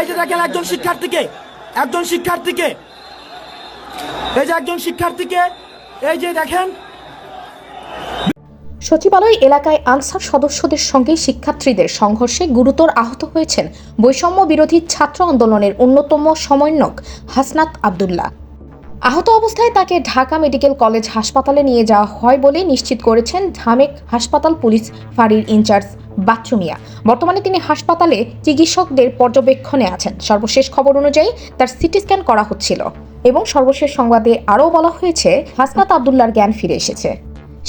এই যে দেখেন একজন শিক্ষার্থীকে একজন শিক্ষার্থীকে, এই যে একজন শিক্ষার্থীকে, এই যে দেখেন। সচিবালয় এলাকায় আনসার সদস্যদের সঙ্গে শিক্ষার্থীদের সংঘর্ষে গুরুতর আহত হয়েছেন বৈষম্য বিরোধী ছাত্র আন্দোলনের অন্যতম সমন্বয়ক হাসনাত আবদুল্লাহ। আহত অবস্থায় তাকে ঢাকা মেডিকেল কলেজ হাসপাতালে নিয়ে যাওয়া হয় বলে নিশ্চিত করেছেন ঢামেক হাসপাতাল পুলিশ ফাঁড়ির ইনচার্জ বাচ্চু মিয়া। বর্তমানে তিনি হাসপাতালে চিকিৎসকদের পর্যবেক্ষণে আছেন। সর্বশেষ খবর অনুযায়ী তার সিটি স্ক্যান করা হচ্ছিল এবং সর্বশেষ সংবাদে আরও বলা হয়েছে, হাসনাত আবদুল্লার জ্ঞান ফিরে এসেছে।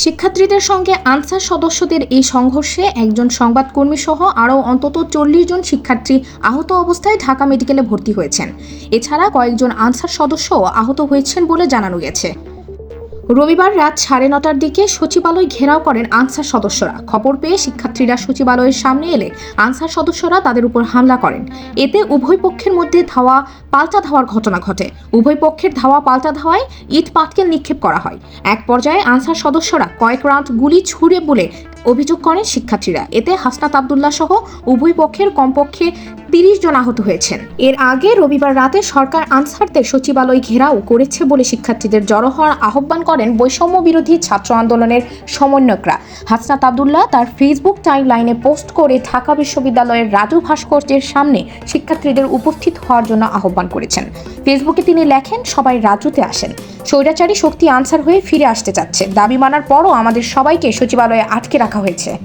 শিক্ষার্থীদের সঙ্গে আনসার সদস্যদের এই সংঘর্ষে একজন সংবাদকর্মী সহ আরও অন্তত চল্লিশ জন শিক্ষার্থী আহত অবস্থায় ঢাকা মেডিকেলে ভর্তি হয়েছেন। এছাড়া কয়েকজন আনসার সদস্যও আহত হয়েছেন বলে জানানো গেছে। রবিবার রাত সাড়ে নটার দিকে সচিবালয় ঘেরাও করেন আনসার সদস্যরা। খবর পেয়ে শিক্ষার্থীরা সচিবালয়ের সামনে এলে আনসার সদস্যরা তাদের উপর হামলা করেন। এতে উভয় পক্ষের মধ্যে ধাওয়া, পাল্টা ধাওয়ার ঘটনা ঘটে। উভয় পক্ষের ধাওয়া, পাল্টা ধাওয়ায় ইট পাটকেল নিক্ষেপ করা হয়। এক পর্যায়ে আনসার সদস্যরা কয়েক রাউন্ড গুলি ছুড়ে বলে অভিযোগ করেন শিক্ষার্থীরা। এতে হাসনাত আবদুল্লাহ সহ উভয় পক্ষের কমপক্ষে তিরিশ জন আহত হয়েছেন। এর আগে রবিবার রাতে সরকার আনসারদের সচিবালয় ঘেরাও করেছে বলে শিক্ষার্থীদের জড়ো হওয়ার আহ্বান করেন বৈষম্য বিরোধী ছাত্র আন্দোলনের সমন্বয়করা। হাসনাত আবদুল্লাহ তার ফেসবুক টাইম লাইনে পোস্ট করে ঢাকা বিশ্ববিদ্যালয়ের রাজু ভাস্কর্যের সামনে শিক্ষার্থীদের উপস্থিত হওয়ার জন্য আহ্বান করেছেন। ফেসবুকে তিনি লেখেন, সবাই রাজুতে আসেন। স্বৈরাচারী শক্তি আনসার হয়ে ফিরে আসতে চাচ্ছে। দাবি মানার পরও আমাদের সবাইকে সচিবালয়ে আটকে রাখা হয়েছে।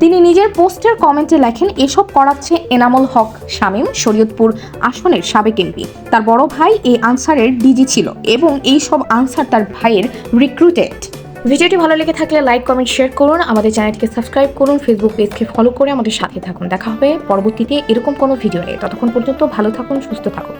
তিনি নিজের পোস্টের কমেন্টে লেখেন, এসব করাচ্ছে এনামুল হক শামীম শরীয়তপুর আসনের সাবেক এমপি। তার বড় ভাই এই আনসারের ডিজি ছিল এবং এই সব আনসার তার ভাইয়ের রিক্রুটেড ভিডিওটি ভালো লেগে থাকলে লাইক, কমেন্ট শেয়ার করুন। আমাদের চ্যানেলটিকে সাবস্ক্রাইব করুন ফেসবুক পেজকে ফলো করে আমাদের সাথে থাকুন। দেখা হবে পরবর্তীতে এরকম কোনো ভিডিও নেই ততক্ষণ পর্যন্ত ভালো থাকুন, সুস্থ থাকুন।